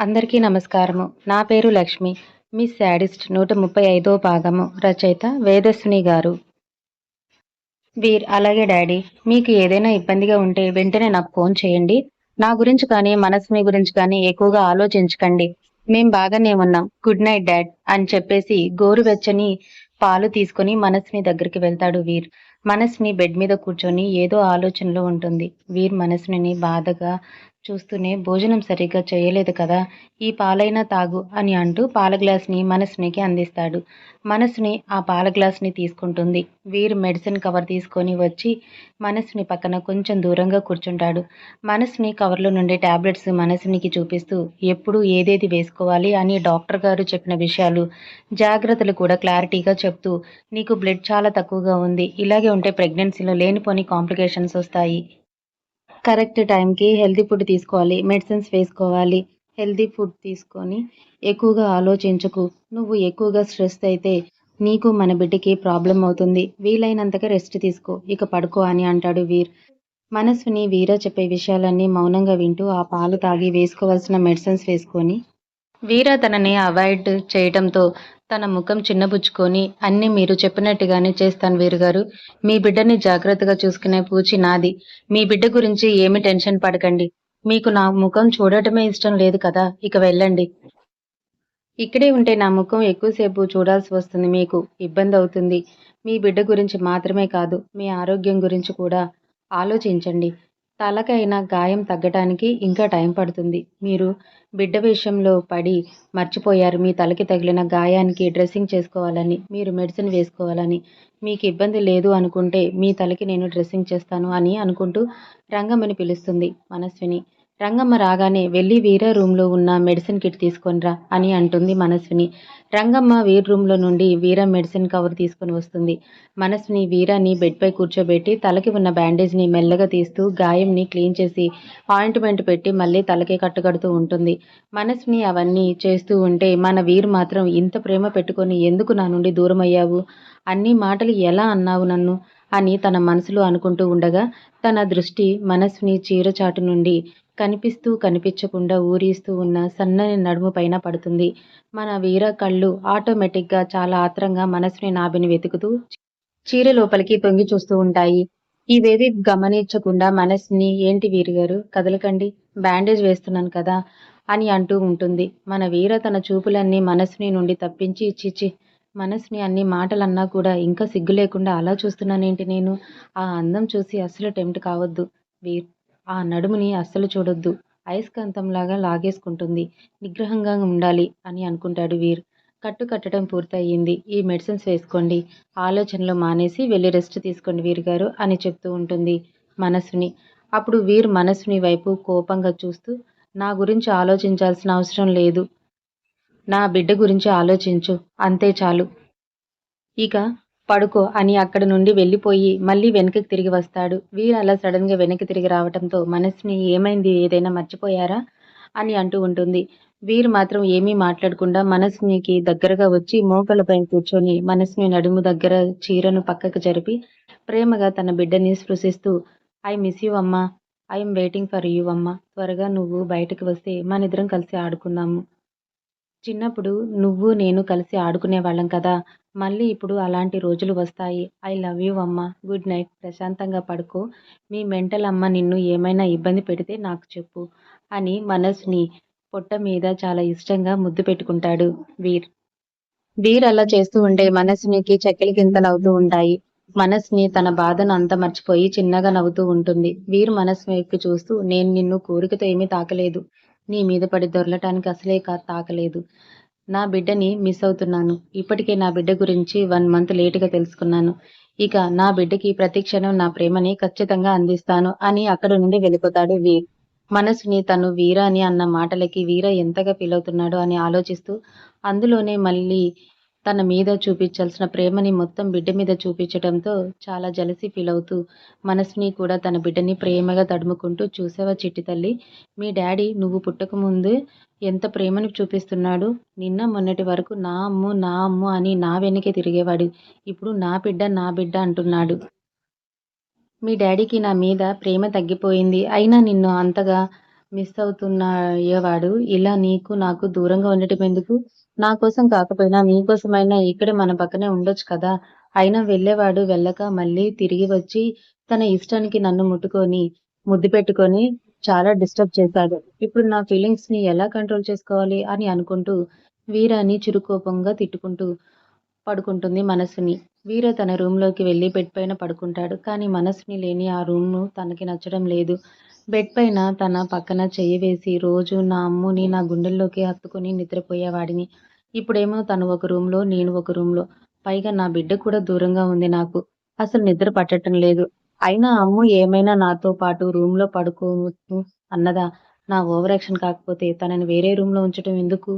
అందరికీ నమస్కారము. నా పేరు లక్ష్మి. మీ శాడిస్ట్ నూట ముప్పై ఐదో భాగము రచయిత వేదస్విని గారు. వీర్ అలాగే డాడీ. మీకు ఏదైనా ఇబ్బందిగా ఉంటే వెంటనే నాకు ఫోన్ చేయండి. నా గురించి కానీ మనస్మి గురించి కానీ ఎక్కువగా ఆలోచించకండి. మేం బాగానే ఉన్నాం. గుడ్ నైట్ డాడ్ అని చెప్పేసి గోరువెచ్చని పాలు తీసుకొని మనస్ని దగ్గరికి వెళ్తాడు వీర్. మనస్ని బెడ్ మీద కూర్చొని ఏదో ఆలోచనలో ఉంటుంది. వీర్ మనస్ని బాధగా చూస్తూనే భోజనం సరిగ్గా చేయలేదు కదా ఈ పాలైనా తాగు అని అంటూ పాల గ్లాస్ని మనస్వినికి అందిస్తాడు. మనసుని ఆ పాల గ్లాస్ని తీసుకుంటుంది. వీరు మెడిసిన్ కవర్ తీసుకొని వచ్చి మనసుని పక్కన కొంచెం దూరంగా కూర్చుంటాడు. మనసుని కవర్లో నుండి టాబ్లెట్స్ మనసునికి చూపిస్తూ ఎప్పుడు ఏదేది వేసుకోవాలి? అని డాక్టర్ గారు చెప్పిన విషయాలు జాగ్రత్తలు కూడా క్లారిటీగా చెప్తూ నీకు బ్లడ్ చాలా తక్కువగా ఉంది. ఇలాగే ఉంటే ప్రెగ్నెన్సీలో లేనిపోని కాంప్లికేషన్స్ వస్తాయి. కరెక్ట్ టైంకి హెల్తీ ఫుడ్ తీసుకోవాలి మెడిసిన్స్ వేసుకోవాలి హెల్తీ ఫుడ్ తీసుకొని ఎక్కువగా ఆలోచించకు. నువ్వు ఎక్కువగా స్ట్రెస్ అయితే నీకు మన బిడ్డకి ప్రాబ్లం అవుతుంది. వీలైనంతగా రెస్ట్ తీసుకో. ఇక పడుకో అని అంటాడు వీర్. మనస్సుని వీర చెప్పే విషయాలన్నీ మౌనంగా వింటూ ఆ పాలు తాగి వేసుకోవాల్సిన మెడిసిన్స్ వేసుకొని వీర తనని అవాయిడ్ చేయడంతో తన ముఖం చిన్నబుచ్చుకొని అన్నీ మీరు చెప్పినట్టుగానే చేస్తాను వీరుగారు. మీ బిడ్డని జాగ్రత్తగా చూసుకునే పూచి నాది. మీ బిడ్డ గురించి ఏమి టెన్షన్ పడకండి. మీకు నా ముఖం చూడటమే ఇష్టం లేదు కదా ఇక వెళ్ళండి. ఇక్కడే ఉంటే నా ముఖం ఎక్కువసేపు చూడాల్సి వస్తుంది మీకు. ఇబ్బంది అవుతుంది. మీ బిడ్డ గురించి మాత్రమే కాదు మీ ఆరోగ్యం గురించి కూడా ఆలోచించండి. తలకైన గాయం తగ్గటానికి ఇంకా టైం పడుతుంది. మీరు బిడ్డ విషయంలో పడి మర్చిపోయారు. మీ తలకి తగిలిన గాయానికి డ్రెస్సింగ్ చేసుకోవాలని మీరు మెడిసిన్ వేసుకోవాలని. మీకు ఇబ్బంది లేదు అనుకుంటే మీ తలకి నేను డ్రెస్సింగ్ చేస్తాను అని అనుకుంటూ రంగమని పిలుస్తుంది మనస్విని. రంగమ్మ రాగానే వెళ్ళి వీర రూమ్లో ఉన్న మెడిసిన్ కిట్ తీసుకొనిరా అని అంటుంది మనస్విని. రంగమ్మ వీర్ రూమ్లో నుండి వీర మెడిసిన్ కవర్ తీసుకొని వస్తుంది. మనస్విని వీరాని బెడ్పై కూర్చోబెట్టి తలకి ఉన్న బ్యాండేజ్ని మెల్లగా తీస్తూ గాయంని క్లీన్ చేసి ఆయింట్మెంట్ పెట్టి మళ్ళీ తలకి కట్టుకడుతూ ఉంటుంది. మనస్విని అవన్నీ చేస్తూ ఉంటే మన వీర్ మాత్రం ఇంత ప్రేమ పెట్టుకొని ఎందుకు నా నుండి దూరం అయ్యావు అన్ని మాటలు ఎలా అన్నావు నన్ను? అని తన మనసులో అనుకుంటూ ఉండగా తన దృష్టి మనస్సుని చీరచాటు నుండి కనిపిస్తూ కనిపించకుండా ఊరిస్తూ ఉన్న సన్నని నడుము పైన పడుతుంది. మన వీర కళ్ళు ఆటోమేటిక్గా చాలా ఆత్రంగా మనసుని నాభిని వెతుకుతూ చీర లోపలికి తొంగి చూస్తూ ఉంటాయి. ఇవేవి గమనించకుండా మనసుని ఏంటి వీరిగారు కదలకండి బ్యాండేజ్ వేస్తున్నాను కదా అని అంటూ ఉంటుంది. మన వీర తన చూపులన్నీ మనసుని నుండి తప్పించి చిచి మనసుని అన్ని మాటలన్నా కూడా ఇంకా సిగ్గు లేకుండా అలా చూస్తున్నానేంటి నేను? ఆ అందం చూసి అస్సలు టెంప్ట్ కావద్దు. వీర్ ఆ నడుముని అస్సలు చూడొద్దు. అయస్కాంతంలాగా లాగేసుకుంటుంది. నిగ్రహంగా ఉండాలి అని అనుకుంటాడు వీర్. కట్టు కట్టడం పూర్తయింది ఈ మెడిసిన్స్ వేసుకోండి. ఆలోచనలు మానేసి వెళ్ళి రెస్ట్ తీసుకోండి వీర్ గారు అని చెప్తూ ఉంటుంది మనసుని. అప్పుడు వీర్ మనసుని వైపు కోపంగా చూస్తూ నా గురించి ఆలోచించాల్సిన అవసరం లేదు. నా బిడ్డ గురించి ఆలోచించు అంతే చాలు. ఇక పడుకో అని అక్కడ నుండి వెళ్ళిపోయి మళ్ళీ వెనక్కి తిరిగి వస్తాడు. వీరు అలా సడన్గా వెనక్కి తిరిగి రావడంతో మనసుని ఏమైంది ఏదైనా మర్చిపోయారా? అని అంటూ ఉంటుంది. వీరు మాత్రం ఏమీ మాట్లాడకుండా మనసునికి దగ్గరగా వచ్చి మోకలపై కూర్చొని మనసుని నడుము దగ్గర చీరను పక్కకు జరిపి ప్రేమగా తన బిడ్డని స్పృశిస్తూ ఐ మిస్ యూ అమ్మా ఐఎమ్ వెయిటింగ్ ఫర్ యూ అమ్మా త్వరగా నువ్వు బయటకు వస్తే మనిద్దరం కలిసి ఆడుకుందాము. చిన్నప్పుడు నువ్వు నేను కలిసి ఆడుకునే వాళ్ళం కదా. మళ్ళీ ఇప్పుడు అలాంటి రోజులు వస్తాయి. ఐ లవ్ యూ అమ్మ. Good night. ప్రశాంతంగా పడుకో. మీ మెంటల్ అమ్మ నిన్ను ఏమైనా ఇబ్బంది పెడితే నాకు చెప్పు అని మనస్ని పొట్ట మీద చాలా ఇష్టంగా ముద్దు పెట్టుకుంటాడు వీర్. వీర్ అలా చేస్తూ ఉంటే మనసునికి చెక్కలి గింతలు అవుతూ ఉంటాయి. మనస్ని తన బాధను అంత మర్చిపోయి చిన్నగా నవ్వుతూ ఉంటుంది. వీరు మనస్సు వైపు చూస్తూ నేను నిన్ను కోరికతో ఏమీ తాకలేదు. నీ మీద పడి దొరలటానికి అసలే కా తాకలేదు. నా బిడ్డని మిస్ అవుతున్నాను. ఇప్పటికే నా బిడ్డ గురించి వన్ మంత్ లేటుగా తెలుసుకున్నాను. ఇక నా బిడ్డకి ప్రతి క్షణం నా ప్రేమని ఖచ్చితంగా అందిస్తాను అని అక్కడ నుండి వెళ్ళిపోతాడు వీర్. మనసుని తను వీర అని అన్న మాటలకి వీర ఎంతగా ఫీల్ అవుతున్నాడో అని ఆలోచిస్తూ అందులోనే మళ్ళీ తన మీద చూపించాల్సిన ప్రేమని మొత్తం బిడ్డ మీద చూపించడంతో చాలా జలసి ఫీల్ అవుతూ మనసుని కూడా తన బిడ్డని ప్రేమగా తడుముకుంటూ చూసావా చిట్టి తల్లి? మీ డాడీ నువ్వు పుట్టకముందు ఎంత ప్రేమను చూపిస్తున్నాడు? నిన్న మొన్నటి వరకు నా అమ్ము నా అమ్ము అని నా వెనకే తిరిగేవాడు. ఇప్పుడు నా బిడ్డ నా బిడ్డ అంటున్నాడు. మీ డాడీకి నా మీద ప్రేమ తగ్గిపోయింది. అయినా నిన్ను అంతగా మిస్ అవుతున్నయ్యేవాడు ఇలా నీకు నాకు దూరంగా ఉండటం ఎందుకు? నా కోసం కాకపోయినా మీకోసమైనా ఇక్కడే మన పక్కనే ఉండొచ్చు కదా. అయినా వెళ్ళేవాడు వెళ్ళక మళ్ళీ తిరిగి వచ్చి తన ఇష్టానికి నన్ను ముట్టుకొని ముద్దు పెట్టుకొని చాలా డిస్టర్బ్ చేశాడు. ఇప్పుడు నా ఫీలింగ్స్ని ఎలా కంట్రోల్ చేసుకోవాలి అని అనుకుంటూ వీరాని చురుకోపంగా తిట్టుకుంటూ పడుకుంటుంది మనసుని. వీర తన రూమ్లోకి వెళ్ళి బెడ్ పైన పడుకుంటాడు. కానీ మనసుని లేని ఆ రూమ్ను తనకి నచ్చడం లేదు. బెడ్ పైన తన పక్కన చెయ్యి వేసి రోజు నా అమ్ముని నా గుండెల్లోకి హత్తుకుని నిద్రపోయేవాడిని. ఇప్పుడేమో తను ఒక రూమ్లో నేను ఒక రూమ్లో. పైగా నా బిడ్డ కూడా దూరంగా ఉంది నాకు. అసలు నిద్ర పట్టడం లేదు. అయినా అమ్ము ఏమైనా నాతో పాటు రూమ్లో పడుకోవచ్చు అన్నదా? నా ఓవర్ యాక్షన్ కాకపోతే తనని వేరే రూమ్లో ఉంచడం ఎందుకు?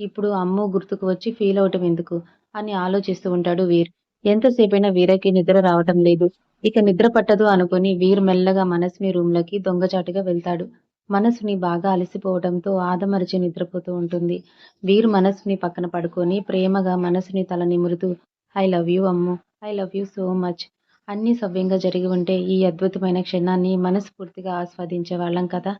ఇప్పుడు అమ్ము గుర్తుకు వచ్చి ఫీల్ అవటం ఎందుకు? అని ఆలోచిస్తూ ఉంటాడు వీర్. ఎంతసేపైనా వీరకి నిద్ర రావటం లేదు. ఇక నిద్ర పట్టదు అనుకుని వీర్ మెల్లగా మనసుని రూమ్లోకి దొంగచాటుగా వెళ్తాడు. మనసుని బాగా అలసిపోవడంతో ఆదమరిచి నిద్రపోతూ ఉంటుంది. వీర్ మనసుని పక్కన పడుకొని ప్రేమగా మనసుని తల నిమురుతూ I love you Ammu I love you so much. అన్నీ సవ్యంగా జరిగి ఉంటే ఈ అద్భుతమైన క్షణాన్ని మనస్ఫూర్తిగా ఆస్వాదించే వాళ్ళం కదా.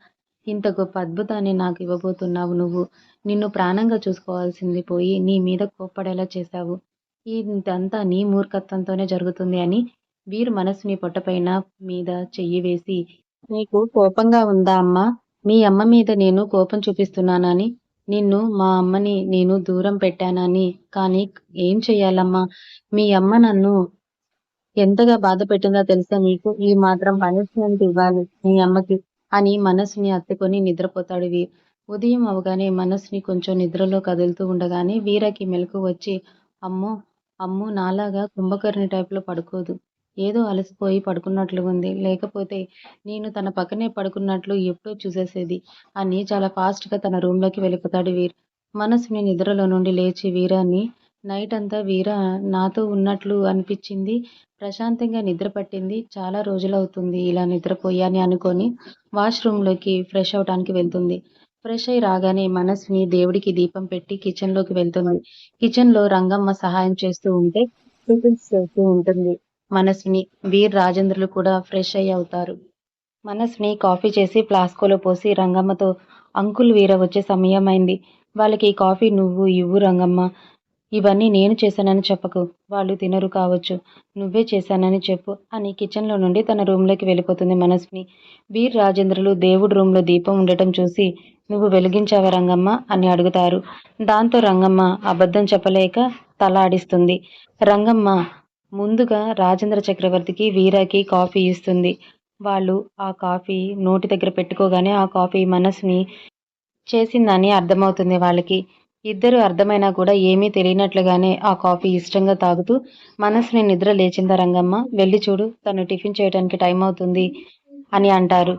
ఇంత గొప్ప అద్భుతాన్ని నాకు ఇవ్వబోతున్నావు నువ్వు. నిన్ను ప్రాణంగా చూసుకోవాల్సింది పోయి నీ మీద కోప్పడేలా చేశావు. ఇదంతా నీ మూర్ఖత్వంతోనే జరుగుతుంది అని వీరు మనసుని పొట్టపైన మీద చెయ్యి వేసి నీకు కోపంగా ఉందా అమ్మా? మీ అమ్మ మీద నేను కోపం చూపిస్తున్నానని నిన్ను మా అమ్మని నేను దూరం పెట్టానని కానీ ఏం చెయ్యాలమ్మా? మీ అమ్మ నన్ను ఎంతగా బాధ పెట్టిందో తెలుసా నీకు? ఈ మాత్రం పనిష్మెంట్ ఇవ్వాలి మీ అమ్మకి అని మనసుని అత్తుకొని నిద్రపోతాడు వీర్. ఉదయం అవగానే మనసుని కొంచెం నిద్రలో కదులుతూ ఉండగానే వీరకి మెలకు వచ్చి అమ్మో అమ్మో నాలాగా కుంభకర్ణి టైప్లో పడుకోదు. ఏదో అలసిపోయి పడుకున్నట్లు ఉంది. లేకపోతే నేను తన పక్కనే పడుకున్నట్లు ఎప్పుడో చూసేసేది. అని చాలా ఫాస్ట్గా తన రూమ్లోకి వెళ్ళిపోతాడు వీర్. మనసుని నిద్రలో నుండి లేచి వీరాన్ని నైట్ అంతా వీరా నాతో ఉన్నట్లు అనిపించింది. ప్రశాంతంగా నిద్ర పట్టింది. చాలా రోజులవుతుంది. ఇలా నిద్రపోయాని అనుకొని వాష్రూమ్లోకి ఫ్రెష్ అవటానికి వెళ్తుంది. ఫ్రెష్ అయి రాగానే మనస్విని దేవుడికి దీపం పెట్టి కిచెన్లోకి వెళ్తుంది కిచెన్లో రంగమ్మ సహాయం చేస్తూ ఉంటే టిఫిన్స్ చేస్తూ ఉంటుంది. మనస్విని వీర్ రాజేంద్రులు కూడా ఫ్రెష్ అయ్యి అవుతారు. మనస్విని కాఫీ చేసి ఫ్లాస్కోలో పోసి రంగమ్మతో అంకుల్ వీర వచ్చే సమయం అయింది వాళ్ళకి కాఫీ నువ్వు ఇవ్వు రంగమ్మ. ఇవన్నీ నేను చేశానని చెప్పకు. వాళ్ళు తినరు కావచ్చు. నువ్వే చేశానని చెప్పు అని కిచెన్లో నుండి తన రూమ్లోకి వెళ్ళిపోతుంది మనస్విని వీర్ రాజేంద్రులు దేవుడు రూమ్లో దీపం ఉండటం చూసి నువ్వు వెలిగించావా రంగమ్మ? అని అడుగుతారు. దాంతో రంగమ్మ అబద్ధం చెప్పలేక తల ఆడిస్తుంది. రంగమ్మ ముందుగా రాజేంద్ర చక్రవర్తికి వీరాకి కాఫీ ఇస్తుంది. వాళ్ళు ఆ కాఫీ నోటి దగ్గర పెట్టుకోగానే ఆ కాఫీ మనసుని చేసిందని అర్థమవుతుంది వాళ్ళకి. ఇద్దరు అర్థమైనా కూడా ఏమీ తెలియనట్లుగానే ఆ కాఫీ ఇష్టంగా తాగుతూ మనసుని నిద్ర లేచిందా రంగమ్మ? వెళ్ళి చూడు తను టిఫిన్ చేయడానికి టైం అవుతుంది అని అంటారు.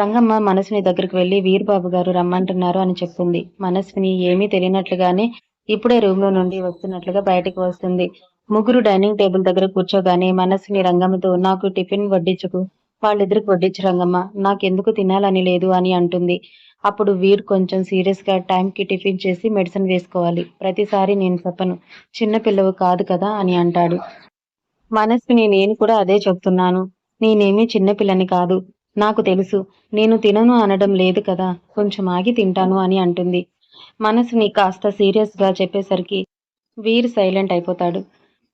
రంగమ్మ మనసుని దగ్గరికి వెళ్ళి వీరబాబు గారు రమ్మంటున్నారు అని చెప్తుంది మనసుని ఏమీ తెలియనట్లుగానే ఇప్పుడే రూమ్లో నుండి వస్తున్నట్లుగా బయటకు వస్తుంది. ముగ్గురు డైనింగ్ టేబుల్ దగ్గర కూర్చోగానే మనసుని రంగమ్మతో నాకు టిఫిన్ వడ్డించుకు వాళ్ళిద్దరికి వడ్డించు రంగమ్మ నాకెందుకు తినాలని లేదు అని అంటుంది. అప్పుడు వీర్ కొంచెం సీరియస్గా టైంకి టిఫిన్ చేసి మెడిసిన్ వేసుకోవాలి ప్రతిసారి నేను చెప్పను చిన్న పిల్లవు కాదు కదా అని అంటాడు. మనస్విని నేను కూడా అదే చెప్తున్నాను నేనేమీ చిన్నపిల్లని కాదు నాకు తెలుసు. నేను తినను అనడం లేదు కదా. కొంచెం ఆగి తింటాను అని అంటుంది. మనసుని కాస్త సీరియస్గా చెప్పేసరికి వీర్ సైలెంట్ అయిపోతాడు.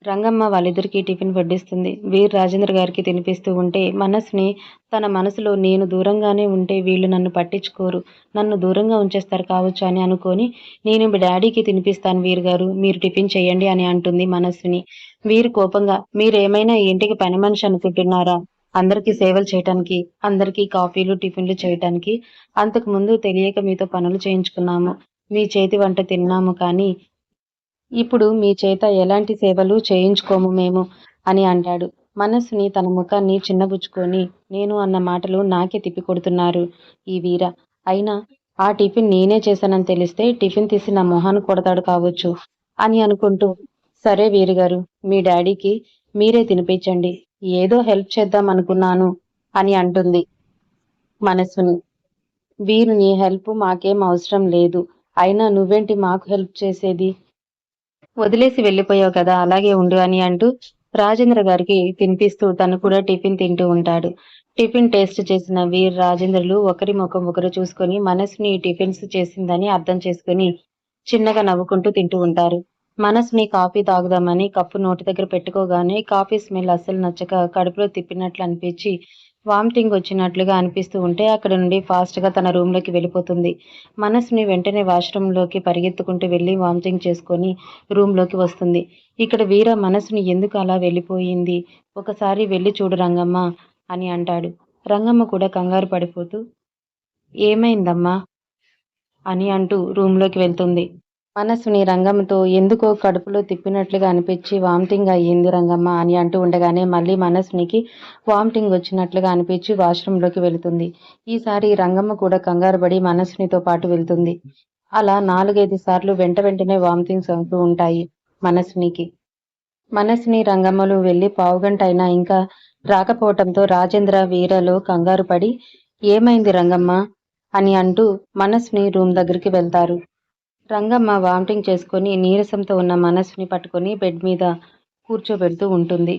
రంగమ్మ వాళ్ళిద్దరికీ టిఫిన్ వడ్డిస్తుంది. వీర్ రాజేంద్ర గారికి తినిపిస్తూ ఉంటే మనసుని తన మనసులో నేను దూరంగానే ఉంటే వీళ్ళు నన్ను పట్టించుకోరు. నన్ను దూరంగా ఉంచేస్తారు కావచ్చు అని అనుకొని నేను మీ డాడీకి తినిపిస్తాను వీర్ గారు. మీరు టిఫిన్ చేయండి అని అంటుంది మనస్సుని వీరు కోపంగా మీరేమైనా ఇంటికి పని మనిషి అనుకుంటున్నారా? అందరికీ సేవలు చేయటానికి అందరికీ కాఫీలు టిఫిన్లు చేయటానికి అంతకు ముందు తెలియక మీతో పనులు చేయించుకున్నాము. మీ చేతి వంట తిన్నాము కానీ ఇప్పుడు మీ చేత ఎలాంటి సేవలు చేయించుకోము మేము అని అంటాడు. మనస్సుని తన ముఖాన్ని చిన్నబుచ్చుకొని నేను అన్న మాటలు నాకే తిప్పి కొడుతున్నారు ఈ వీర. అయినా ఆ టిఫిన్ నేనే చేశానని తెలిస్తే టిఫిన్ తీసి నా మొహాన్ని కొడతాడు కావచ్చు అని అనుకుంటూ సరే వీరుగారు మీ డాడీకి మీరే తినిపించండి. ఏదో హెల్ప్ చేద్దాం అనుకున్నాను అని అంటుంది మనస్సుని వీరుని హెల్ప్ మాకేం అవసరం లేదు. అయినా నువ్వేంటి మాకు హెల్ప్ చేసేది? వదిలేసి వెళ్ళిపోయావు కదా అలాగే ఉండు అని అంటూ రాజేంద్ర గారికి తినిపిస్తూ తను కూడా టిఫిన్ తింటూ ఉంటాడు. టిఫిన్ టేస్ట్ చేసిన వీర్ రాజేంద్రలు ఒకరి ముఖం ఒకరు చూసుకొని మనసుని టిఫిన్స్ చేసిందని అర్థం చేసుకుని చిన్నగా నవ్వుకుంటూ తింటూ ఉంటారు. మనసుని కాఫీ తాగుదామని కప్పు నోటి దగ్గర పెట్టుకోగానే కాఫీ స్మెల్ అస్సలు నచ్చక కడుపులో తిప్పినట్లు అనిపించి వామిటింగ్ వచ్చినట్లుగా అనిపిస్తూ ఉంటే అక్కడ నుండి ఫాస్ట్గా తన రూమ్లోకి వెళ్ళిపోతుంది. మనసుని వెంటనే వాష్రూమ్లోకి పరిగెత్తుకుంటూ వెళ్ళి వామిటింగ్ చేసుకొని రూమ్లోకి వస్తుంది. ఇక్కడ వీర మనసుని ఎందుకు అలా వెళ్ళిపోయింది? ఒకసారి వెళ్ళి చూడు రంగమ్మ అని అంటాడు. రంగమ్మ కూడా కంగారు పడిపోతూ ఏమైందమ్మా? అని అంటూ రూమ్లోకి వెళ్తుంది. మనసుని రంగమ్మతో ఎందుకో కడుపులో తిప్పినట్లుగా అనిపించి వామిటింగ్ అయ్యింది రంగమ్మ అని అంటూ ఉండగానే మళ్ళీ మనసునికి వామిటింగ్ వచ్చినట్లుగా అనిపించి వాష్రూంలోకి వెళుతుంది. ఈసారి రంగమ్మ కూడా కంగారు పడి మనసునితో పాటు వెళ్తుంది. అలా నాలుగైదు సార్లు వెంట వెంటనే వామిటింగ్స్ అవుతూ ఉంటాయి మనసునికి. మనసుని రంగమ్మలు వెళ్ళి పావుగంట అయినా ఇంకా రాకపోవటంతో రాజేంద్ర వీరలో కంగారు పడి ఏమైంది రంగమ్మ? అని అంటూ మనసుని రూమ్ దగ్గరికి వెళ్తారు. రంగమ్మ వామిటింగ్ చేసుకొని నీరసంతో ఉన్న మనసుని పట్టుకొని బెడ్ మీద కూర్చోబెడుతూ ఉంటుంది.